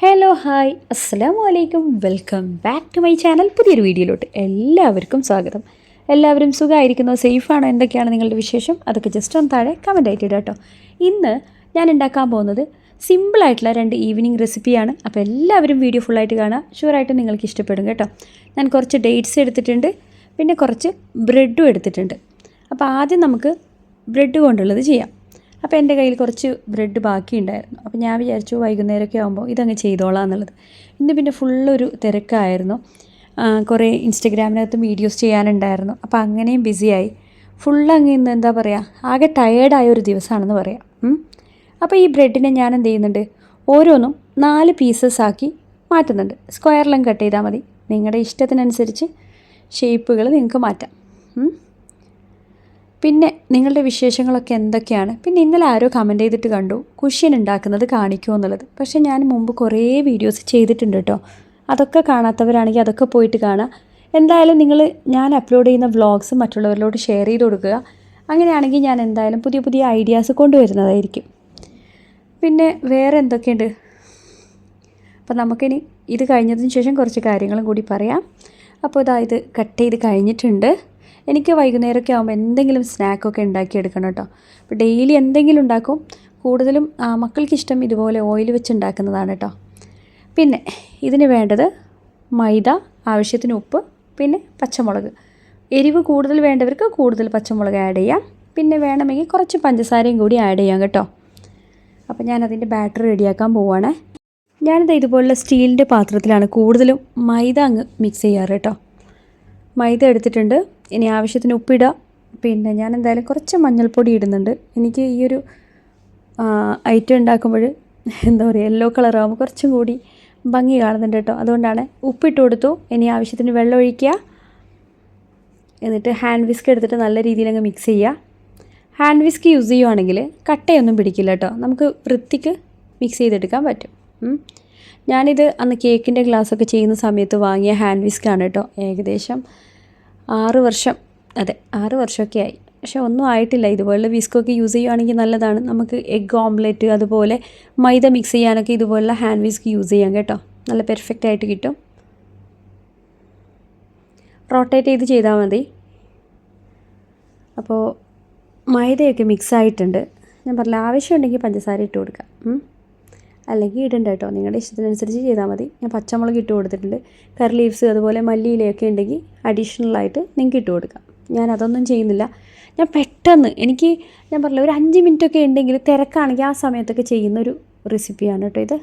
Hello hi അസ്സലാമു അലൈക്കും welcome back to my channel പുതിയൊരു വീഡിയോയിലോട്ട് എല്ലാവർക്കും സ്വാഗതം. എല്ലാവരും സുഖമായിരിക്കുന്നു? സേഫാണോ? എന്തൊക്കെയാണ് നിങ്ങളുടെ വിശേഷം? അതൊക്കെ ജസ്റ്റ് ഒന്ന് താഴെ കമന്റ് ആയിട്ട് ഇടാം കേട്ടോ ഇന്ന് ഞാൻ ഉണ്ടാക്കാൻ പോകുന്നത് സിമ്പിളായിട്ടുള്ള രണ്ട് ഈവനിങ് റെസിപ്പിയാണ് അപ്പോൾ എല്ലാവരും വീഡിയോ ഫുള്ളായിട്ട് കാണുക ഷുവറായിട്ടും നിങ്ങൾക്ക് ഇഷ്ടപ്പെടും കേട്ടോ. ഞാൻ കുറച്ച് ഡേറ്റ്സ് എടുത്തിട്ടുണ്ട്. പിന്നെ കുറച്ച് ബ്രെഡും എടുത്തിട്ടുണ്ട്. അപ്പോൾ ആദ്യം നമുക്ക് ബ്രെഡ് കൊണ്ടുള്ളത് ചെയ്യാം. അപ്പോൾ എന്റെ കയ്യിൽ കുറച്ച് ബ്രെഡ് ബാക്കിയുണ്ടായിരുന്നു. അപ്പോൾ ഞാൻ വിചാരിച്ചു വൈകുന്നേരമൊക്കെ ആകുമ്പോൾ ഇതങ്ങ് ചെയ്തോളാം എന്നുള്ളത്. ഇന്ന് പിന്നെ ഫുള്ളൊരു തിരക്കായിരുന്നു. കുറേ ഇൻസ്റ്റഗ്രാമിനകത്ത് വീഡിയോസ് ചെയ്യാനുണ്ടായിരുന്നു. അപ്പോൾ അങ്ങനെയും ബിസിയായി ഫുൾ അങ്ങ് ഇന്ന് എന്താ പറയുക ആകെ ടയേർഡായ ഒരു ദിവസമാണെന്ന് പറയാം. അപ്പോൾ ഈ ബ്രെഡിനെ ഞാൻ എന്ത് ചെയ്യുന്നുണ്ട്? ഓരോന്നും നാല് പീസസ് ആക്കി മാറ്റുന്നുണ്ട്. സ്ക്വയറിലും കട്ട് ചെയ്താൽ മതി. നിങ്ങളുടെ ഇഷ്ടത്തിനനുസരിച്ച് ഷേപ്പുകൾ നിങ്ങൾക്ക് മാറ്റാം. പിന്നെ നിങ്ങളുടെ വിശേഷങ്ങളൊക്കെ എന്തൊക്കെയാണ്? പിന്നെ ഇന്നലെ ആരോ കമന്റ് ചെയ്തിട്ട് കണ്ടു കുഷ്യൻ ഉണ്ടാക്കുന്നത് കാണിക്കുമോ എന്നുള്ളത്. പക്ഷേ ഞാൻ മുമ്പ് കുറേ വീഡിയോസ് ചെയ്തിട്ടുണ്ട് കേട്ടോ. അതൊക്കെ കാണാത്തവരാണെങ്കിൽ അതൊക്കെ പോയിട്ട് കാണാം. എന്തായാലും നിങ്ങൾ ഞാൻ അപ്ലോഡ് ചെയ്യുന്ന വ്ളോഗ്സ് മറ്റുള്ളവരിലോട് ഷെയർ ചെയ്ത് കൊടുക്കുക. അങ്ങനെയാണെങ്കിൽ ഞാൻ എന്തായാലും പുതിയ പുതിയ ഐഡിയാസ് കൊണ്ടുവരുന്നതായിരിക്കും. പിന്നെ വേറെ എന്തൊക്കെയുണ്ട്? അപ്പോൾ നമുക്കിനി ഇത് കഴിഞ്ഞതിന് ശേഷം കുറച്ച് കാര്യങ്ങളും കൂടി പറയാം. അപ്പോൾ ഇതാ ഇത് കട്ട് ചെയ്ത് കഴിഞ്ഞിട്ടുണ്ട്. എനിക്ക് വൈകുന്നേരമൊക്കെ ആകുമ്പോൾ എന്തെങ്കിലും സ്നാക്കൊക്കെ ഉണ്ടാക്കിയെടുക്കണം കേട്ടോ അപ്പോൾ ഡെയിലി എന്തെങ്കിലും ഉണ്ടാക്കും. കൂടുതലും മക്കൾക്ക് മക്കൾക്കിഷ്ടം ഇതുപോലെ ഓയിൽ വെച്ച് ഉണ്ടാക്കുന്നതാണ് കേട്ടോ പിന്നെ ഇതിന് വേണ്ടത് മൈദ ആവശ്യത്തിന് ഉപ്പ് പിന്നെ പച്ചമുളക്. എരിവ് കൂടുതൽ വേണ്ടവർക്ക് കൂടുതൽ പച്ചമുളക് ആഡ് ചെയ്യാം. പിന്നെ വേണമെങ്കിൽ കുറച്ച് പഞ്ചസാരയും കൂടി ആഡ് ചെയ്യാം കേട്ടോ. അപ്പോൾ ഞാൻ അതിന്റെ ബാറ്റർ റെഡിയാക്കാൻ പോവുകയാണേ ഞാനിത് ഇതുപോലുള്ള സ്റ്റീലിന്റെ പാത്രത്തിലാണ് കൂടുതലും മൈദ അങ്ങ് മിക്സ് ചെയ്യാറ് കേട്ടോ മൈദ എടുത്തിട്ടുണ്ട്. ഇനി ആവശ്യത്തിന് ഉപ്പിടുക പിന്നെ ഞാൻ എന്തായാലും കുറച്ച് മഞ്ഞൾപ്പൊടി ഇടുന്നുണ്ട്. എനിക്ക് ഈ ഒരു ഐറ്റം ഉണ്ടാക്കുമ്പോൾ എന്താ പറയുക യെല്ലോ കളറാകുമ്പോൾ കുറച്ചും കൂടി ഭംഗി കാണുന്നുണ്ട് കേട്ടോ. അതുകൊണ്ടാണ് ഉപ്പിട്ട് കൊടുത്തു. ഇനി ആവശ്യത്തിന് വെള്ളം ഒഴിക്കുക. എന്നിട്ട് ഹാൻഡ് വിസ്ക് എടുത്തിട്ട് നല്ല രീതിയിൽ അങ്ങ് മിക്സ് ചെയ്യുക. ഹാൻഡ് വിസ്ക് യൂസ് ചെയ്യുവാണെങ്കിൽ കട്ടയൊന്നും പിടിക്കില്ല കേട്ടോ. നമുക്ക് വൃത്തിക്ക് മിക്സ് ചെയ്തെടുക്കാൻ പറ്റും. ഞാനിത് അന്ന് കേക്കിന്റെ ഗ്ലാസ്സൊക്കെ ചെയ്യുന്ന സമയത്ത് വാങ്ങിയ ഹാൻഡ് വിസ്കാണ് കേട്ടോ. ഏകദേശം ആറ് വർഷം. അതെ ആറ് വർഷമൊക്കെ ആയി. പക്ഷെ ഒന്നും ആയിട്ടില്ല. ഇതുപോലുള്ള വിസ്കൊക്കെ യൂസ് ചെയ്യുകയാണെങ്കിൽ നല്ലതാണ്. നമുക്ക് എഗ് ഓംലെറ്റ് അതുപോലെ മൈദ മിക്സ് ചെയ്യാനൊക്കെ ഇതുപോലുള്ള ഹാൻഡ് വിസ്ക് യൂസ് ചെയ്യാം കേട്ടോ. നല്ല പെർഫെക്റ്റ് ആയിട്ട് കിട്ടും. റൊട്ടേറ്റ് ചെയ്ത് ചെയ്താൽ മതി. അപ്പോൾ മൈദയൊക്കെ മിക്സ് ആയിട്ടുണ്ട്. ഞാൻ പറഞ്ഞില്ല ആവശ്യമുണ്ടെങ്കിൽ പഞ്ചസാര ഇട്ട് കൊടുക്കാം. അല്ലെങ്കിൽ ഇടണ്ട കേട്ടോ. നിങ്ങളുടെ ഇഷ്ടത്തിനനുസരിച്ച് ചെയ്താൽ മതി. ഞാൻ പച്ചമുളക് ഇട്ട് കൊടുത്തിട്ടുണ്ട്. കറി ലീവ്സ് അതുപോലെ മല്ലിയിലയൊക്കെ ഉണ്ടെങ്കിൽ അഡീഷണലായിട്ട് നിങ്ങൾക്ക് ഇട്ട് കൊടുക്കാം. ഞാൻ അതൊന്നും ചെയ്യുന്നില്ല. ഞാൻ പെട്ടെന്ന് എനിക്ക് ഞാൻ പറഞ്ഞില്ല ഒരു അഞ്ച് മിനിറ്റൊക്കെ ഉണ്ടെങ്കിൽ തിരക്കാണെങ്കിൽ ആ സമയത്തൊക്കെ ചെയ്യുന്ന ഒരു റെസിപ്പിയാണ് കേട്ടോ ഇത്.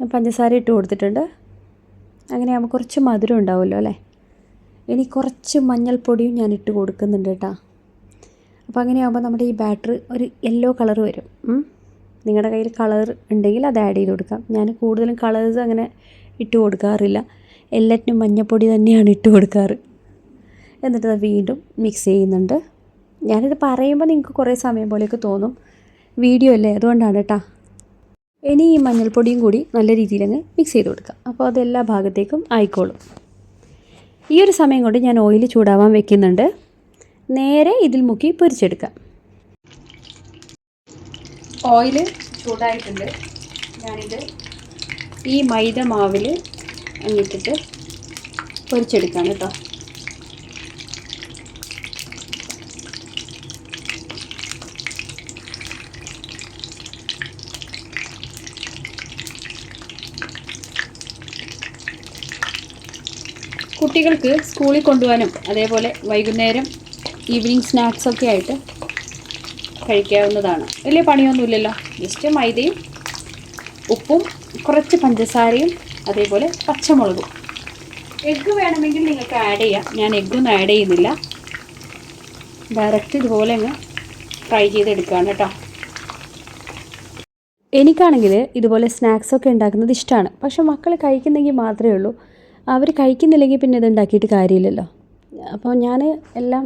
ഞാൻ പഞ്ചസാര ഇട്ട് കൊടുത്തിട്ടുണ്ട്. അങ്ങനെയാകുമ്പോൾ കുറച്ച് മധുരം ഉണ്ടാവുമല്ലോ അല്ലേ? ഇനി കുറച്ച് മഞ്ഞൾപ്പൊടിയും ഞാൻ ഇട്ട് കൊടുക്കുന്നുണ്ട് കേട്ടോ. അപ്പോൾ അങ്ങനെയാകുമ്പോൾ നമ്മുടെ ഈ ബാറ്റർ ഒരു യെല്ലോ കളർ വരും. നിങ്ങളുടെ കയ്യിൽ കളർ ഉണ്ടെങ്കിൽ അത് ആഡ് ചെയ്ത് കൊടുക്കാം. ഞാൻ കൂടുതലും കളേഴ്സ് അങ്ങനെ ഇട്ട് കൊടുക്കാറില്ല. എല്ലാറ്റിനും മഞ്ഞൾപ്പൊടി തന്നെയാണ് ഇട്ട് കൊടുക്കാറ്. എന്നിട്ട് അത് വീണ്ടും മിക്സ് ചെയ്യുന്നുണ്ട്. ഞാനിത് പറയുമ്പോൾ നിങ്ങൾക്ക് കുറേ സമയം പോലെയൊക്കെ തോന്നും. വീഡിയോ അല്ലേ? അതുകൊണ്ടാണ് കേട്ടോ ഇനി ഈ മഞ്ഞൾപ്പൊടിയും കൂടി നല്ല രീതിയിൽ അങ്ങ് മിക്സ് ചെയ്ത് കൊടുക്കാം. അപ്പോൾ അത് എല്ലാ ഭാഗത്തേക്കും ആയിക്കോളും. ഈ ഒരു സമയം കൊണ്ട് ഞാൻ ഓയിൽ ചൂടാവാൻ വെക്കുന്നുണ്ട്. നേരെ ഇതിൽ മുക്കി പൊരിച്ചെടുക്കാം. ഓയിൽ ചൂടായിട്ടുണ്ട്. ഞാനിത് ഈ മൈദ മാവിൽ അങ്ങിട്ടിട്ട് പൊരിച്ചെടുക്കാം കേട്ടോ കുട്ടികൾക്ക് സ്കൂളിൽ കൊണ്ടുപോകാനും അതേപോലെ വൈകുന്നേരം ഈവനിങ് സ്നാക്സൊക്കെ ആയിട്ട് കഴിക്കാവുന്നതാണ്. വലിയ പണിയൊന്നുമില്ലല്ലോ. ജസ്റ്റ് മൈദയും ഉപ്പും കുറച്ച് പഞ്ചസാരയും അതേപോലെ പച്ചമുളകും. എഗ്ഗ് വേണമെങ്കിൽ നിങ്ങൾക്ക് ആഡ് ചെയ്യാം. ഞാൻ എഗ്ഗൊന്നും ആഡ് ചെയ്യുന്നില്ല. ഡയറക്റ്റ് ഇതുപോലെ അങ്ങ് ഫ്രൈ ചെയ്തെടുക്കുകയാണ് കേട്ടോ. എനിക്കാണെങ്കിൽ ഇതുപോലെ സ്നാക്സൊക്കെ ഉണ്ടാക്കുന്നത് ഇഷ്ടമാണ്. പക്ഷെ മക്കൾ കഴിക്കുന്നെങ്കിൽ മാത്രമേ ഉള്ളൂ. അവർ കഴിക്കുന്നില്ലെങ്കിൽ പിന്നെ ഇത് ഉണ്ടാക്കിയിട്ട് കാര്യമില്ലല്ലോ. അപ്പോൾ ഞാൻ എല്ലാം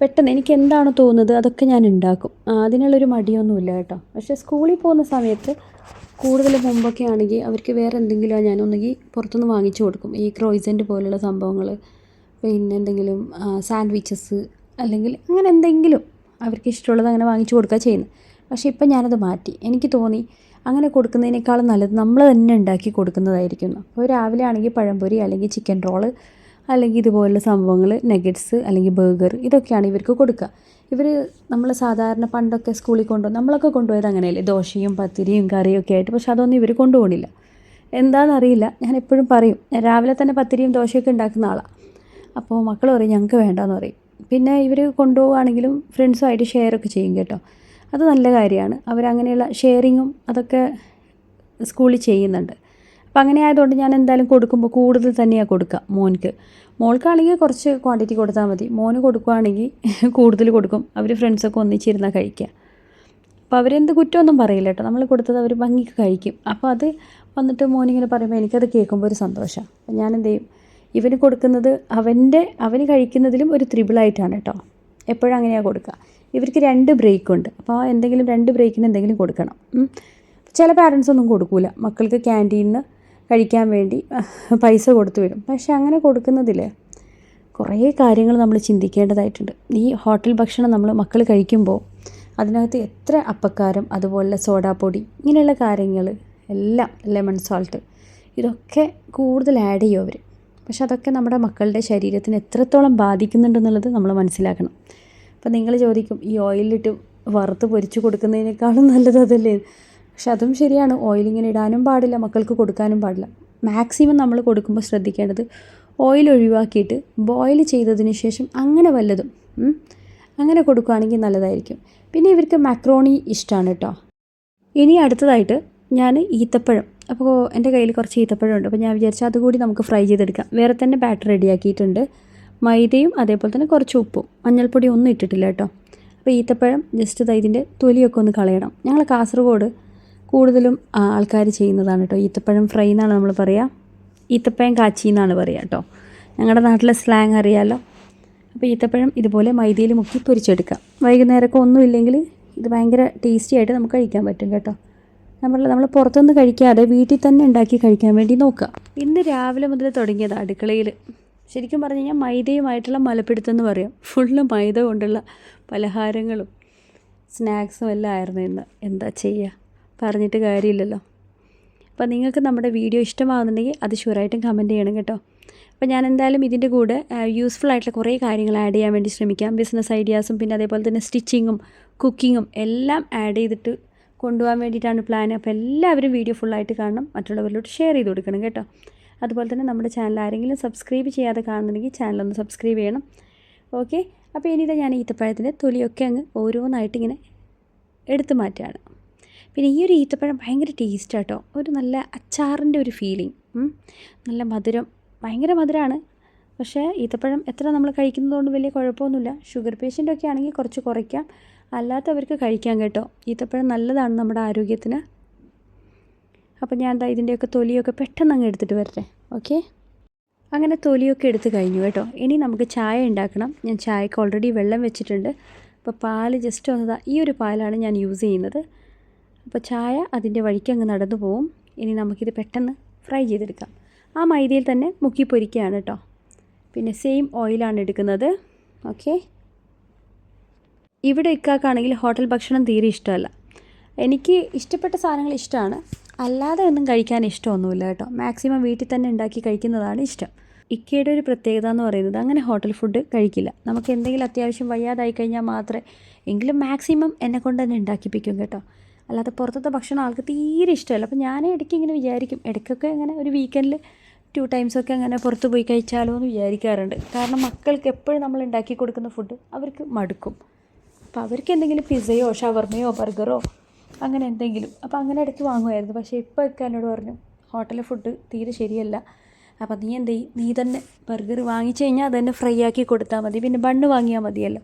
പെട്ടെന്ന് എനിക്ക് എന്താണോ തോന്നുന്നത് അതൊക്കെ ഞാൻ ഉണ്ടാക്കും. അതിനുള്ളൊരു മടിയൊന്നുമില്ല കേട്ടോ. പക്ഷേ സ്കൂളിൽ പോകുന്ന സമയത്ത് കൂടുതൽ മുമ്പൊക്കെ ആണെങ്കിൽ അവർക്ക് വേറെ എന്തെങ്കിലും ഞാൻ ഒന്നുകിൽ പുറത്തുനിന്ന് വാങ്ങിച്ചു കൊടുക്കും. ഈ ക്രോയിസന്റ് പോലുള്ള സംഭവങ്ങൾ പിന്നെ എന്തെങ്കിലും സാൻഡ്വിച്ചസ് അല്ലെങ്കിൽ അങ്ങനെ എന്തെങ്കിലും അവർക്ക് ഇഷ്ടമുള്ളത് അങ്ങനെ വാങ്ങിച്ചു കൊടുക്കുക ചെയ്യുന്നത്. പക്ഷേ ഇപ്പം ഞാനത് മാറ്റി. എനിക്ക് തോന്നി അങ്ങനെ കൊടുക്കുന്നതിനേക്കാളും നല്ലത് നമ്മൾ തന്നെ ഉണ്ടാക്കി കൊടുക്കുന്നതായിരിക്കും അപ്പോൾ രാവിലെ ആണെങ്കിൽ പഴംപൊരി അല്ലെങ്കിൽ ചിക്കൻ റോൾ അല്ലെങ്കിൽ ഇതുപോലുള്ള സംഭവങ്ങൾ നെഗറ്റ്സ് അല്ലെങ്കിൽ ബർഗർ ഇതൊക്കെയാണ് ഇവർക്ക് കൊടുക്കുക ഇവർ നമ്മൾ സാധാരണ പണ്ടൊക്കെ സ്കൂളിൽ കൊണ്ടു നമ്മളൊക്കെ കൊണ്ടുപോയത് അങ്ങനെയല്ലേ ദോശയും പത്തിരിയും കറിയും ഒക്കെ ആയിട്ട് പക്ഷെ അതൊന്നും ഇവർ കൊണ്ടുപോകണില്ല എന്താണെന്നറിയില്ല ഞാൻ എപ്പോഴും പറയും ഞാൻ രാവിലെ തന്നെ പത്തിരിയും ദോശയൊക്കെ ഉണ്ടാക്കുന്ന ആളാണ് അപ്പോൾ മക്കൾ പറയും ഞങ്ങൾക്ക് വേണ്ടാന്ന് പറയും. പിന്നെ ഇവർ കൊണ്ടുപോവുകയാണെങ്കിലും ഫ്രണ്ട്സുമായിട്ട് ഷെയർ ഒക്കെ ചെയ്യും കേട്ടോ. അത് നല്ല കാര്യമാണ്. അവരങ്ങനെയുള്ള ഷെയറിങ്ങും അതൊക്കെ സ്കൂളിൽ ചെയ്യുന്നുണ്ട്. അപ്പോൾ അങ്ങനെ ആയതുകൊണ്ട് ഞാൻ എന്തായാലും കൊടുക്കുമ്പോൾ കൂടുതൽ തന്നെയാണ് കൊടുക്കുക മോൻക്ക്. മോൾക്കാണെങ്കിൽ കുറച്ച് ക്വാണ്ടിറ്റി കൊടുത്താൽ മതി. മോന് കൊടുക്കുകയാണെങ്കിൽ കൂടുതൽ കൊടുക്കും. അവർ ഫ്രണ്ട്സൊക്കെ ഒന്നിച്ചിരുന്നാൽ കഴിക്കുക അപ്പോൾ അവരെന്ത് കുറ്റമൊന്നും പറയില്ല കേട്ടോ നമ്മൾ കൊടുത്തത് അവർ ഭംഗിക്ക് കഴിക്കും. അപ്പോൾ അത് വന്നിട്ട് മോനിങ്ങനെ പറയുമ്പോൾ എനിക്കത് കേൾക്കുമ്പോൾ ഒരു സന്തോഷമാണ് ഞാൻ എന്ത് ചെയ്യും? ഇവന് കൊടുക്കുന്നത് അവന്റെ അവന് കഴിക്കുന്നതിലും ഒരു ത്രിബിളായിട്ടാണ് കേട്ടോ എപ്പോഴും അങ്ങനെയാണ് കൊടുക്കുക ഇവർക്ക് രണ്ട് ബ്രേക്ക് ഉണ്ട്. അപ്പോൾ എന്തെങ്കിലും രണ്ട് ബ്രേക്കിന് എന്തെങ്കിലും കൊടുക്കണം. ചില പാരൻസ് ഒന്നും കൊടുക്കൂല. മക്കൾക്ക് ക്യാന്റീനിൽ നിന്ന് കഴിക്കാൻ വേണ്ടി പൈസ കൊടുത്തു വരും പക്ഷെ അങ്ങനെ കൊടുക്കുന്നതിൽ കുറേ കാര്യങ്ങൾ നമ്മൾ ചിന്തിക്കേണ്ടതായിട്ടുണ്ട്. ഈ ഹോട്ടൽ ഭക്ഷണം നമ്മൾ മക്കൾ കഴിക്കുമ്പോൾ അതിനകത്ത് എത്ര അപ്പക്കാരം അതുപോലെ സോഡാപ്പൊടി ഇങ്ങനെയുള്ള കാര്യങ്ങൾ എല്ലാം ലെമൺ സോൾട്ട് ഇതൊക്കെ കൂടുതൽ ആഡ് ചെയ്യും അവർ പക്ഷെ അതൊക്കെ നമ്മുടെ മക്കളുടെ ശരീരത്തിന് എത്രത്തോളം ബാധിക്കുന്നുണ്ടെന്നുള്ളത് നമ്മൾ മനസ്സിലാക്കണം. അപ്പോൾ നിങ്ങൾ ചോദിക്കും ഈ ഓയിലിട്ട് വറുത്ത് പൊരിച്ച് കൊടുക്കുന്നതിനേക്കാളും നല്ലത് അതല്ലേ? പക്ഷെ അതും ശരിയാണ്. ഓയിലിങ്ങനെ ഇടാനും പാടില്ല മക്കൾക്ക് കൊടുക്കാനും പാടില്ല. മാക്സിമം നമ്മൾ കൊടുക്കുമ്പോൾ ശ്രദ്ധിക്കേണ്ടത് ഓയിൽ ഒഴിവാക്കിയിട്ട് ബോയിൽ ചെയ്തതിന് ശേഷം അങ്ങനെ വല്ലതും അങ്ങനെ കൊടുക്കുകയാണെങ്കിൽ നല്ലതായിരിക്കും. പിന്നെ ഇവർക്ക് മാക്രോണി ഇഷ്ടമാണ് കേട്ടോ ഇനി അടുത്തതായിട്ട് ഞാൻ ഈത്തപ്പഴം. അപ്പോൾ എന്റെ കയ്യിൽ കുറച്ച് ഈത്തപ്പഴം ഉണ്ട്. അപ്പോൾ ഞാൻ വിചാരിച്ചു അതുകൂടി നമുക്ക് ഫ്രൈ ചെയ്തെടുക്കാം. വേറെ തന്നെ ബാറ്റർ റെഡിയാക്കിയിട്ടുണ്ട് മൈദയും അതേപോലെ തന്നെ കുറച്ച് ഉപ്പും. മഞ്ഞൾപ്പൊടി ഒന്നും ഇട്ടിട്ടില്ല കേട്ടോ അപ്പോൾ ഈത്തപ്പഴം ജസ്റ്റ് ഇതിന്റെ തൊലിയൊക്കെ ഒന്ന് കളയണം. ഞങ്ങൾ കാസർഗോഡ് കൂടുതലും ആൾക്കാർ ചെയ്യുന്നതാണ് കേട്ടോ ഈത്തപ്പഴം ഫ്രൈ എന്നാണ് നമ്മൾ പറയുക ഈത്തപ്പഴം കാച്ചി എന്നാണ് പറയുക കേട്ടോ ഞങ്ങളുടെ നാട്ടിലെ സ്ലാങ് അറിയാമല്ലോ അപ്പോൾ ഈത്തപ്പഴം ഇതുപോലെ മൈദയിൽ മുക്കി പൊരിച്ചെടുക്കാം. വൈകുന്നേരമൊക്കെ ഒന്നുമില്ലെങ്കിൽ ഇത് ഭയങ്കര ടേസ്റ്റി ആയിട്ട് നമുക്ക് കഴിക്കാൻ പറ്റും കേട്ടോ. നമ്മൾ നമ്മൾ പുറത്തുനിന്ന് കഴിക്കാതെ വീട്ടിൽ തന്നെ ഉണ്ടാക്കി കഴിക്കാൻ വേണ്ടി നോക്കുക ഇന്ന് രാവിലെ മുതൽ തുടങ്ങിയത് അടുക്കളയിൽ ശരിക്കും പറഞ്ഞു കഴിഞ്ഞാൽ മൈദയുമായിട്ടുള്ള മലപ്പിടുത്തം എന്ന് പറയാം. ഫുള്ള് മൈദ കൊണ്ടുള്ള പലഹാരങ്ങളും സ്നാക്സും എല്ലാം ആയിരുന്നു ഇന്ന്. എന്താ ചെയ്യുക പറഞ്ഞിട്ട് കാര്യമില്ലല്ലോ. അപ്പോൾ നിങ്ങൾക്ക് നമ്മുടെ വീഡിയോ ഇഷ്ടമാകുന്നുണ്ടെങ്കിൽ അത് ഷുവറായിട്ടും കമന്റ് ചെയ്യണം കേട്ടോ. അപ്പോൾ ഞാൻ എന്തായാലും ഇതിന്റെ കൂടെ യൂസ്ഫുൾ ആയിട്ടുള്ള കുറേ കാര്യങ്ങൾ ആഡ് ചെയ്യാൻ വേണ്ടി ശ്രമിക്കാം. ബിസിനസ് ഐഡിയാസും പിന്നെ അതേപോലെ തന്നെ സ്റ്റിച്ചിങ്ങും കുക്കിങ്ങും എല്ലാം ആഡ് ചെയ്തിട്ട് കൊണ്ടുപോകാൻ വേണ്ടിയിട്ടാണ് പ്ലാൻ അപ്പോൾ എല്ലാവരും വീഡിയോ ഫുള്ളായിട്ട് കാണണം. മറ്റുള്ളവരിലോട്ട് ഷെയർ ചെയ്ത് കൊടുക്കണം കേട്ടോ. അതുപോലെ തന്നെ നമ്മുടെ ചാനൽ ആരെങ്കിലും സബ്സ്ക്രൈബ് ചെയ്യാതെ കാണുന്നുണ്ടെങ്കിൽ ചാനലൊന്ന് സബ്സ്ക്രൈബ് ചെയ്യണം. ഓക്കെ അപ്പോൾ ഇനി ഇതാ ഞാൻ ഈത്തപ്പഴത്തിന്റെ തൊലിയൊക്കെ അങ്ങ് ഓരോന്നായിട്ട് ഇങ്ങനെ എടുത്തു മാറ്റുകയാണ്. പിന്നെ ഈ ഒരു ഈത്തപ്പഴം ഭയങ്കര ടേസ്റ്റ് കേട്ടോ ഒരു നല്ല അച്ചാറിന്റെ ഒരു ഫീലിംഗ് നല്ല മധുരം. ഭയങ്കര മധുരമാണ് പക്ഷേ ഈത്തപ്പഴം എത്ര നമ്മൾ കഴിക്കുന്നതുകൊണ്ട് വലിയ കുഴപ്പമൊന്നുമില്ല. ഷുഗർ പേഷ്യന്റൊക്കെ ആണെങ്കിൽ കുറച്ച് കുറയ്ക്കാം. അല്ലാത്തവർക്ക് കഴിക്കാം കേട്ടോ. ഈത്തപ്പഴം നല്ലതാണ് നമ്മുടെ ആരോഗ്യത്തിന്. അപ്പോൾ ഞാൻ എന്താ ഇതിന്റെയൊക്കെ തൊലിയൊക്കെ പെട്ടെന്ന് അങ്ങ് എടുത്തിട്ട് വരട്ടെ. ഓക്കെ? അങ്ങനെ തൊലിയൊക്കെ എടുത്ത് കഴിഞ്ഞു കേട്ടോ. ഇനി നമുക്ക് ചായ ഉണ്ടാക്കണം. ഞാൻ ചായക്ക് ഓൾറെഡി വെള്ളം വെച്ചിട്ടുണ്ട്. അപ്പോൾ പാൽ ജസ്റ്റ് വന്നതാ ഈ ഒരു പാലാണ് ഞാൻ യൂസ് ചെയ്യുന്നത്. അപ്പോൾ ചായ അതിന്റെ വഴിക്ക് അങ്ങ് നടന്നു പോവും. ഇനി നമുക്കിത് പെട്ടെന്ന് ഫ്രൈ ചെയ്തെടുക്കാം. ആ മൈദയിൽ തന്നെ മുക്കി പൊരിക്കുകയാണ് കേട്ടോ. പിന്നെ സെയിം ഓയിലാണ് എടുക്കുന്നത്. ഓക്കെ ഇവിടെ ഇക്കാക്കാണെങ്കിൽ ഹോട്ടൽ ഭക്ഷണം തീരെ ഇഷ്ടമല്ല. എനിക്ക് ഇഷ്ടപ്പെട്ട സാധനങ്ങൾ ഇഷ്ടമാണ്. അല്ലാതെ ഒന്നും കഴിക്കാൻ ഇഷ്ടമൊന്നുമില്ല കേട്ടോ. മാക്സിമം വീട്ടിൽ തന്നെ ഉണ്ടാക്കി കഴിക്കുന്നതാണ് ഇഷ്ടം. ഇക്കയുടെ ഒരു പ്രത്യേകത എന്ന് പറയുന്നത് അങ്ങനെ ഹോട്ടൽ ഫുഡ് കഴിക്കില്ല. നമുക്ക് എന്തെങ്കിലും അത്യാവശ്യം വയ്യാതായി കഴിഞ്ഞാൽ മാത്രമേ എങ്കിലും മാക്സിമം എന്നെ കൊണ്ട് തന്നെ ഉണ്ടാക്കിപ്പിക്കും കേട്ടോ. അല്ലാതെ പുറത്തത്തെ ഭക്ഷണം ആൾക്ക് തീരെ ഇഷ്ടമല്ല. അപ്പോൾ ഞാൻ ഇടയ്ക്ക് ഇങ്ങനെ വിചാരിക്കും. ഇടയ്ക്കൊക്കെ അങ്ങനെ ഒരു വീക്കെൻഡിൽ ടു ടൈംസൊക്കെ അങ്ങനെ പുറത്ത് പോയി കഴിച്ചാലോ എന്ന് വിചാരിക്കാറുണ്ട്. കാരണം മക്കൾക്ക് എപ്പോഴും നമ്മൾ ഉണ്ടാക്കി കൊടുക്കുന്ന ഫുഡ് അവർക്ക് മടുക്കും. അപ്പോൾ അവർക്ക് എന്തെങ്കിലും പിസയോ ഷവർമയോ ബർഗറോ അങ്ങനെ എന്തെങ്കിലും. അപ്പോൾ അങ്ങനെ ഇടയ്ക്ക് വാങ്ങുമായിരുന്നു. പക്ഷേ ഇപ്പോൾ ഒക്കെ എന്നോട് പറഞ്ഞു ഹോട്ടലിലെ ഫുഡ് തീരെ ശരിയല്ല. അപ്പോൾ നീ എന്ത് ചെയ്യും? നീ തന്നെ ബർഗർ വാങ്ങിച്ചു കഴിഞ്ഞാൽ അത് ഫ്രൈ ആക്കി കൊടുത്താൽ മതി. പിന്നെ ബണ്ണ് വാങ്ങിയാൽ മതിയല്ലോ.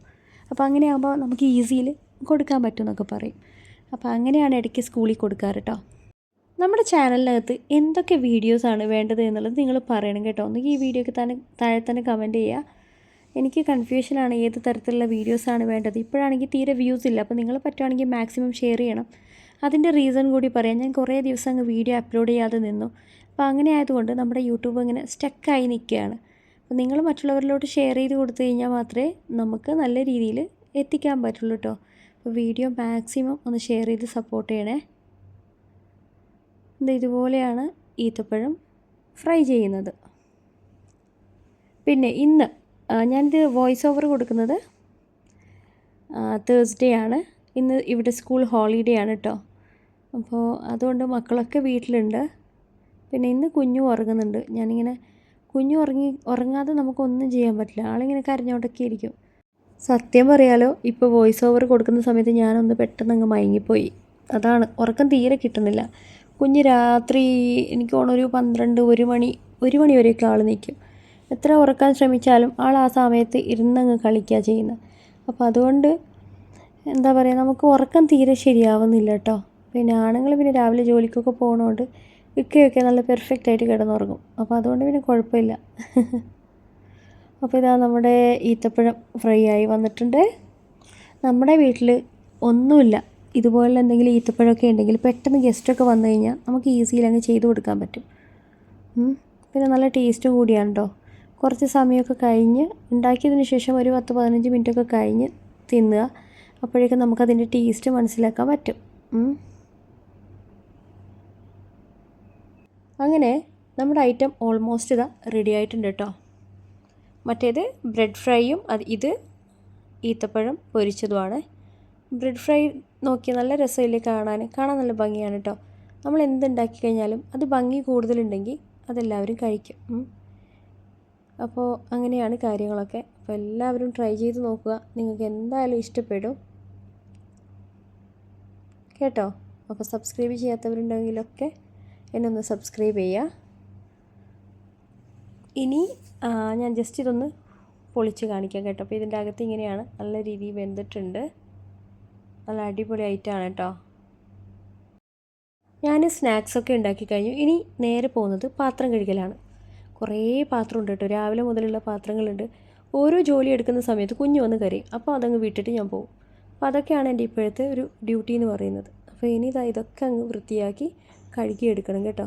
അപ്പോൾ അങ്ങനെയാകുമ്പോൾ നമുക്ക് ഈസിയിൽ കൊടുക്കാൻ പറ്റും എന്നൊക്കെ പറയും. അപ്പോൾ അങ്ങനെയാണ് ഇടയ്ക്ക് സ്കൂളിൽ കൊടുക്കാറ് കേട്ടോ നമ്മുടെ ചാനലിനകത്ത് എന്തൊക്കെ വീഡിയോസാണ് വേണ്ടത് എന്നുള്ളത് നിങ്ങൾ പറയണം കേട്ടോ. ഒന്നുകിൽ ഈ വീഡിയോക്ക് തന്നെ താഴെ തന്നെ കമന്റ് ചെയ്യുക എനിക്ക് കൺഫ്യൂഷനാണ് ഏത് തരത്തിലുള്ള വീഡിയോസാണ് വേണ്ടത്. ഇപ്പോഴാണെങ്കിൽ തീരെ വ്യൂസ് ഇല്ല. അപ്പോൾ നിങ്ങൾ പറ്റുവാണെങ്കിൽ മാക്സിമം ഷെയർ ചെയ്യണം. അതിന്റെ റീസൺ കൂടി പറയാം. ഞാൻ കുറേ ദിവസം അങ്ങ് വീഡിയോ അപ്ലോഡ് ചെയ്യാതെ നിന്നു. അപ്പോൾ അങ്ങനെ ആയതുകൊണ്ട് നമ്മുടെ യൂട്യൂബ് ഇങ്ങനെ സ്റ്റക്കായി നിൽക്കുകയാണ്. അപ്പോൾ നിങ്ങൾ മറ്റുള്ളവരിലോട്ട് ഷെയർ ചെയ്ത് കൊടുത്തു കഴിഞ്ഞാൽ മാത്രമേ നമുക്ക് നല്ല രീതിയിൽ എത്തിക്കാൻ പറ്റുള്ളൂ കേട്ടോ വീഡിയോ മാക്സിമം ഒന്ന് ഷെയർ ചെയ്ത് സപ്പോർട്ട് ചെയ്യണേ. ഇത് ഇതുപോലെയാണ് ഈത്തപ്പഴം ഫ്രൈ ചെയ്യുന്നത്. പിന്നെ ഇന്ന് ഞാനിത് വോയിസ് ഓവർ കൊടുക്കുന്നത് തേഴ്സ്ഡേ ആണ്. ഇന്ന് ഇവിടെ സ്കൂൾ ഹോളിഡേ ആണ് കേട്ടോ അപ്പോൾ അതുകൊണ്ട് മക്കളൊക്കെ വീട്ടിലുണ്ട്. പിന്നെ ഇന്ന് കുഞ്ഞു ഉറങ്ങുന്നുണ്ട്. ഞാനിങ്ങനെ കുഞ്ഞു ഉറങ്ങി ഉറങ്ങാതെ നമുക്കൊന്നും ചെയ്യാൻ പറ്റില്ല. ആളിങ്ങനെ കരഞ്ഞോണ്ടൊക്കെ ഇരിക്കും. സത്യം പറയാലോ ഇപ്പോൾ വോയിസ് ഓവർ കൊടുക്കുന്ന സമയത്ത് ഞാനൊന്ന് പെട്ടെന്ന് അങ്ങ് മയങ്ങിപ്പോയി. അതാണ് ഉറക്കം തീരെ കിട്ടുന്നില്ല. കുഞ്ഞ് രാത്രി എനിക്ക് തോന്നുന്നു ഒരു പന്ത്രണ്ട് ഒരു മണി ഒരു മണി വരെയൊക്കെ ആൾ നിൽക്കും എത്ര ഉറക്കാൻ ശ്രമിച്ചാലും ആൾ ആ സമയത്ത് ഇരുന്നങ്ങ് കളിക്കുക ചെയ്യുന്നത് അപ്പോൾ അതുകൊണ്ട് എന്താ പറയുക നമുക്ക് ഉറക്കം തീരെ ശരിയാവുന്നില്ല കേട്ടോ പിന്നെ ആണുങ്ങൾ പിന്നെ രാവിലെ ജോലിക്കൊക്കെ പോകുന്നതുകൊണ്ട് ഇക്കയൊക്കെ നല്ല പെർഫെക്റ്റ് ആയിട്ട് കിടന്നുറങ്ങും. അപ്പോൾ അതുകൊണ്ട് പിന്നെ കുഴപ്പമില്ല. അപ്പോൾ ഇതാ നമ്മുടെ ഈത്തപ്പഴം ഫ്രൈ ആയി വന്നിട്ടുണ്ട്. നമ്മുടെ വീട്ടിൽ ഒന്നുമില്ല. ഇതുപോലെ എന്തെങ്കിലും ഈത്തപ്പഴമൊക്കെ ഉണ്ടെങ്കിൽ പെട്ടെന്ന് ഗസ്റ്റൊക്കെ വന്നു കഴിഞ്ഞാൽ നമുക്ക് ഈസിയിൽ അങ്ങ് ചെയ്ത് കൊടുക്കാൻ പറ്റും. പിന്നെ നല്ല ടേസ്റ്റ് കൂടിയാണ് കേട്ടോ കുറച്ച് സമയമൊക്കെ കഴിഞ്ഞ് ഉണ്ടാക്കിയതിന് ശേഷം ഒരു പത്ത് പതിനഞ്ച് മിനിറ്റൊക്കെ കഴിഞ്ഞ് തിന്നുക. അപ്പോഴേക്കും നമുക്കതിന്റെ ടേസ്റ്റ് മനസ്സിലാക്കാൻ പറ്റും. അങ്ങനെ നമ്മുടെ ഐറ്റം ഓൾമോസ്റ്റ് ഇതാ റെഡി ആയിട്ടുണ്ട് കേട്ടോ മറ്റേത് ബ്രെഡ് ഫ്രൈയും അത് ഇത് ഈത്തപ്പഴം പൊരിച്ചതുമാണ്. ബ്രെഡ് ഫ്രൈ നോക്കിയാൽ നല്ല രസമില്ലേ കാണാൻ? കാണാൻ നല്ല ഭംഗിയാണ് കേട്ടോ നമ്മൾ എന്തുണ്ടാക്കി കഴിഞ്ഞാലും അത് ഭംഗി കൂടുതലുണ്ടെങ്കിൽ അതെല്ലാവരും കഴിക്കും. അപ്പോൾ അങ്ങനെയാണ് കാര്യങ്ങളൊക്കെ. അപ്പോൾ എല്ലാവരും ട്രൈ ചെയ്ത് നോക്കുക. നിങ്ങൾക്ക് എന്തായാലും ഇഷ്ടപ്പെടും. കേട്ടോ? അപ്പോൾ സബ്സ്ക്രൈബ് ചെയ്യാത്തവരുണ്ടെങ്കിലൊക്കെ എന്നെ ഒന്ന് സബ്സ്ക്രൈബ് ചെയ്യുക. ഇനി ഞാൻ ജസ്റ്റ് ഇതൊന്ന് പൊളിച്ച് കാണിക്കാം കേട്ടോ. അപ്പോൾ ഇതിന്റെ അകത്ത് ഇങ്ങനെയാണ് നല്ല രീതിയിൽ വെന്തിട്ടുണ്ട്. നല്ല അടിപൊളി ഐറ്റമാണ് കേട്ടോ. ഞാൻ സ്നാക്സൊക്കെ ഉണ്ടാക്കി കഴിഞ്ഞു. ഇനി നേരെ പോകുന്നത് പാത്രം കഴുകലാണ്. കുറേ പാത്രമുണ്ട് കേട്ടോ. രാവിലെ മുതലുള്ള പാത്രങ്ങളുണ്ട്. ഓരോ ജോലി എടുക്കുന്ന സമയത്ത് കുഞ്ഞു വന്ന് കരയും. അപ്പോൾ അതങ്ങ് വിട്ടിട്ട് ഞാൻ പോകും. അപ്പോൾ അതൊക്കെയാണ് എന്റെ ഇപ്പോഴത്തെ ഒരു ഡ്യൂട്ടി എന്ന് പറയുന്നത്. അപ്പോൾ ഇനി ഇതാ ഇതൊക്കെ അങ്ങ് വൃത്തിയാക്കി കഴുകിയെടുക്കണം കേട്ടോ.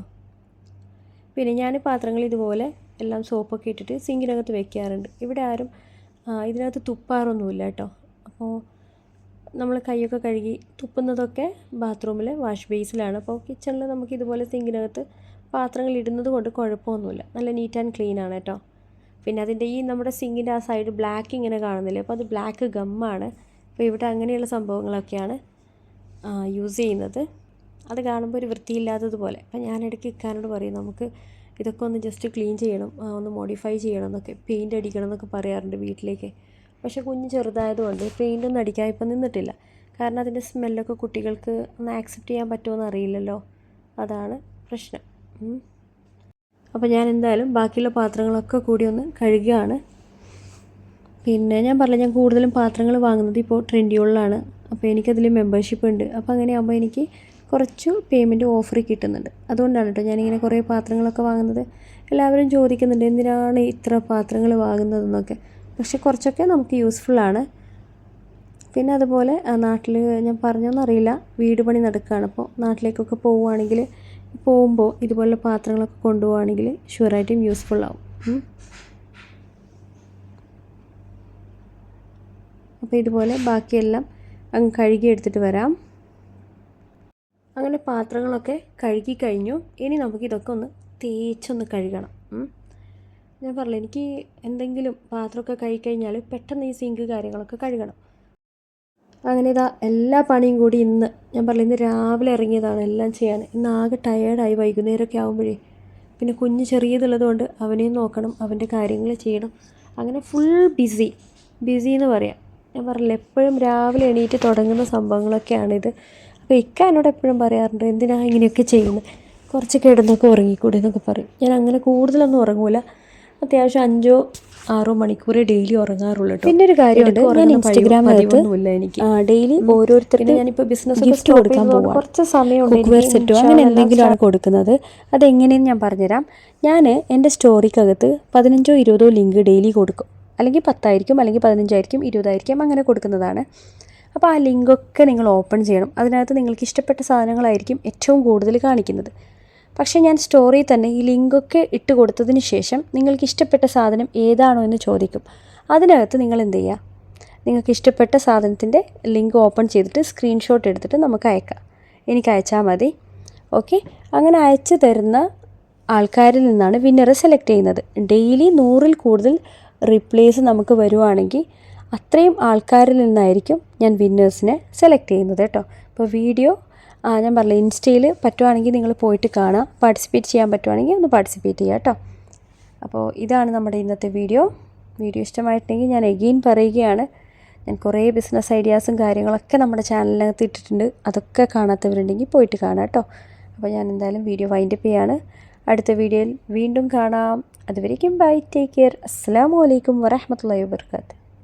പിന്നെ ഞാൻ പാത്രങ്ങൾ ഇതുപോലെ എല്ലാം സോപ്പൊക്കെ ഇട്ടിട്ട് സിങ്കിനകത്ത് വെക്കാറുണ്ട്. ഇവിടെ ആരും ഇതിനകത്ത് തുപ്പാറൊന്നുമില്ല കേട്ടോ. അപ്പോൾ നമ്മൾ കൈയൊക്കെ കഴുകി തുപ്പുന്നതൊക്കെ ബാത്റൂമിൽ വാഷ് ബേസിലാണ്. അപ്പോൾ കിച്ചണിൽ നമുക്ക് ഇതുപോലെ സിങ്കിനകത്ത് പാത്രങ്ങൾ ഇടുന്നത് കൊണ്ട് കുഴപ്പമൊന്നുമില്ല. നല്ല നീറ്റ് ആൻഡ് ക്ലീൻ ആണ് കേട്ടോ. പിന്നെ അതിന്റെ ഈ നമ്മുടെ സിങ്കിന്റെ ആ സൈഡ് ബ്ലാക്ക് ഇങ്ങനെ കാണുന്നില്ലേ? അപ്പോൾ അത് ബ്ലാക്ക് ഗമ്മാണ് അപ്പോൾ ഇവിടെ അങ്ങനെയുള്ള സംഭവങ്ങളൊക്കെയാണ് യൂസ് ചെയ്യുന്നത്. അത് കാണുമ്പോൾ ഒരു വൃത്തിയില്ലാത്തതുപോലെ. അപ്പം ഞാൻ ഇടയ്ക്ക് ഇക്കാനോട് പറയും നമുക്ക് ഇതൊക്കെ ഒന്ന് ജസ്റ്റ് ക്ലീൻ ചെയ്യണം ഒന്ന് മോഡിഫൈ ചെയ്യണം എന്നൊക്കെ പെയിന്റ് അടിക്കണം എന്നൊക്കെ പറയാറുണ്ട് വീട്ടിലേക്ക്. പക്ഷേ കുഞ്ഞ് ചെറുതായതുകൊണ്ട് പെയിന്റ് ഒന്നും അടിക്കാൻ ഇപ്പം നിന്നിട്ടില്ല. കാരണം അതിന്റെ സ്മെല്ലൊക്കെ കുട്ടികൾക്ക് ഒന്ന് ആക്സെപ്റ്റ് ചെയ്യാൻ പറ്റുമോ അറിയില്ലല്ലോ. അതാണ് പ്രശ്നം. അപ്പോൾ ഞാൻ എന്തായാലും ബാക്കിയുള്ള പാത്രങ്ങളൊക്കെ കൂടി ഒന്ന് കഴുകുകയാണ്. പിന്നെ ഞാൻ പറഞ്ഞ ഞാൻ കൂടുതലും പാത്രങ്ങൾ വാങ്ങുന്നത് ഇപ്പോൾ ട്രെൻഡിയോളിലാണ് അപ്പോൾ എനിക്കതിൽ മെമ്പർഷിപ്പ് ഉണ്ട്. അപ്പോൾ അങ്ങനെയാകുമ്പോൾ എനിക്ക് കുറച്ച് പേയ്മെന്റ് ഓഫർ കിട്ടുന്നുണ്ട്. അതുകൊണ്ടാണ് കേട്ടോ ഞാനിങ്ങനെ കുറേ പാത്രങ്ങളൊക്കെ വാങ്ങുന്നത്. എല്ലാവരും ചോദിക്കുന്നുണ്ട് എന്തിനാണ് ഇത്ര പാത്രങ്ങൾ വാങ്ങുന്നതെന്നൊക്കെ. പക്ഷെ കുറച്ചൊക്കെ നമുക്ക് യൂസ്ഫുള്ളാണ് പിന്നെ അതുപോലെ നാട്ടിൽ ഞാൻ പറഞ്ഞോന്നറിയില്ല. വീട് പണി നടക്കുകയാണ് അപ്പോൾ നാട്ടിലേക്കൊക്കെ പോവുകയാണെങ്കിൽ പോകുമ്പോൾ ഇതുപോലുള്ള പാത്രങ്ങളൊക്കെ കൊണ്ടുപോവുകയാണെങ്കിൽ ഷുവറായിട്ടും ഉം. അപ്പോൾ ഇതുപോലെ ബാക്കിയെല്ലാം അങ്ങ് കഴുകി എടുത്തിട്ട് വരാം. അങ്ങനെ പാത്രങ്ങളൊക്കെ കഴുകി കഴിഞ്ഞു. ഇനി നമുക്ക് ഇതൊക്കെ ഒന്ന് തേച്ചൊന്ന് കഴുകണം. ഞാൻ പറഞ്ഞില്ല എനിക്ക് എന്തെങ്കിലും പാത്രമൊക്കെ കഴുകി കഴിഞ്ഞാൽ പെട്ടെന്ന് ഈ സിങ്ക് കാര്യങ്ങളൊക്കെ കഴുകണം. അങ്ങനെ ഇതാ എല്ലാ പണിയും കൂടി ഇന്ന് ഞാൻ പറഞ്ഞില്ല ഇന്ന് രാവിലെ ഇറങ്ങിയതാണ് എല്ലാം ചെയ്യാൻ. ഇന്ന് ആകെ ടയേർഡായി വൈകുന്നേരമൊക്കെ ആകുമ്പോഴേ പിന്നെ കുഞ്ഞ് ചെറിയതുള്ളത് കൊണ്ട് അവനെയും നോക്കണം അവന്റെ കാര്യങ്ങൾ ചെയ്യണം. അങ്ങനെ ഫുൾ ബിസി ബിസി എന്ന് പറയാം. ഞാൻ പറഞ്ഞില്ല എപ്പോഴും രാവിലെ എണീറ്റ് തുടങ്ങുന്ന സംഭവങ്ങളൊക്കെയാണിത്. അപ്പോൾ ഇക്ക എന്നോട് എപ്പോഴും പറയാറുണ്ട് എന്തിനാ ഇങ്ങനെയൊക്കെ ചെയ്യുന്നത് കുറച്ച് കിടന്നൊക്കെ ഉറങ്ങിക്കൂടെ എന്നൊക്കെ പറയും. ഞാൻ അങ്ങനെ കൂടുതലൊന്നും ഉറങ്ങൂല. അത്യാവശ്യം അഞ്ചോ ആറോ മണിക്കൂറേ ഡെയിലി ഉറങ്ങാറുള്ളൂ പിന്നെ ഒരു കാര്യമുണ്ട് ഞാൻ ഡെയിലി ഓരോരുത്തർക്കും ഞാനിപ്പോൾ ബിസിനസ് ഗിഫ്റ്റ് കൊടുക്കാൻ പോകും കുറച്ച് സമയമുണ്ട് എനിക്ക് സെറ്റോ അങ്ങനെ എന്തെങ്കിലും എന്തെങ്കിലുമാണ് കൊടുക്കുന്നത്. അതെങ്ങനെയെന്ന് ഞാൻ പറഞ്ഞുതരാം. ഞാൻ എന്റെ സ്റ്റോറിക്കകത്ത് പതിനഞ്ചോ ഇരുപതോ ലിങ്ക് ഡെയിലി കൊടുക്കും. അല്ലെങ്കിൽ പത്തായിരിക്കും അല്ലെങ്കിൽ പതിനഞ്ചായിരിക്കും ഇരുപതായിരിക്കും അങ്ങനെ കൊടുക്കുന്നതാണ്. അപ്പോൾ ആ ലിങ്കൊക്കെ നിങ്ങൾ ഓപ്പൺ ചെയ്യണം. അതിനകത്ത് നിങ്ങൾക്ക് ഇഷ്ടപ്പെട്ട സാധനങ്ങളായിരിക്കും ഏറ്റവും കൂടുതൽ കാണിക്കുന്നത്. പക്ഷേ ഞാൻ സ്റ്റോറിയിൽ തന്നെ ഈ ലിങ്കൊക്കെ ഇട്ട് കൊടുത്തതിന് ശേഷം നിങ്ങൾക്ക് ഇഷ്ടപ്പെട്ട സാധനം ഏതാണോ എന്ന് ചോദിക്കും. അതിനകത്ത് നിങ്ങൾ എന്ത് ചെയ്യുക? നിങ്ങൾക്ക് ഇഷ്ടപ്പെട്ട സാധനത്തിന്റെ ലിങ്ക് ഓപ്പൺ ചെയ്തിട്ട് സ്ക്രീൻഷോട്ട് എടുത്തിട്ട് നമുക്ക് അയക്കാം. എനിക്ക് അയച്ചാൽ മതി. ഓക്കെ? അങ്ങനെ അയച്ചു തരുന്ന ആൾക്കാരിൽ നിന്നാണ് വിന്നറെ സെലക്ട് ചെയ്യുന്നത്. ഡെയിലി നൂറിൽ കൂടുതൽ റിപ്ലേസ് നമുക്ക് വരുവാണെങ്കിൽ അത്രയും ആൾക്കാരിൽ നിന്നായിരിക്കും ഞാൻ വിന്നേഴ്സിനെ സെലക്ട് ചെയ്യുന്നത് കേട്ടോ. അപ്പോൾ വീഡിയോ ഞാൻ പറഞ്ഞില്ല ഇൻസ്റ്റയിൽ പറ്റുവാണെങ്കിൽ നിങ്ങൾ പോയിട്ട് കാണാം. പാർട്ടിസിപ്പേറ്റ് ചെയ്യാൻ പറ്റുവാണെങ്കിൽ ഒന്ന് പാർട്ടിസിപ്പേറ്റ് ചെയ്യുക കേട്ടോ. അപ്പോൾ ഇതാണ് നമ്മുടെ ഇന്നത്തെ വീഡിയോ വീഡിയോ ഇഷ്ടമായിട്ടുണ്ടെങ്കിൽ ഞാൻ എഗെയിൻ പറയുകയാണ്. ഞാൻ കുറേ ബിസിനസ് ഐഡിയാസും കാര്യങ്ങളൊക്കെ നമ്മുടെ ചാനലിനകത്ത് ഇട്ടിട്ടുണ്ട്. അതൊക്കെ കാണാത്തവരുണ്ടെങ്കിൽ പോയിട്ട് കാണാം കേട്ടോ. അപ്പോൾ ഞാൻ എന്തായാലും വീഡിയോ വൈൻഡപ്പ് ചെയ്യാണ്. അടുത്ത വീഡിയോയിൽ വീണ്ടും കാണാം. അതുവരേക്കും ബൈ ടേക്ക് കെയർ അസ്സാം വലൈക്കും വരഹമത്തല്ലാ വാബർക്കാത്ത്.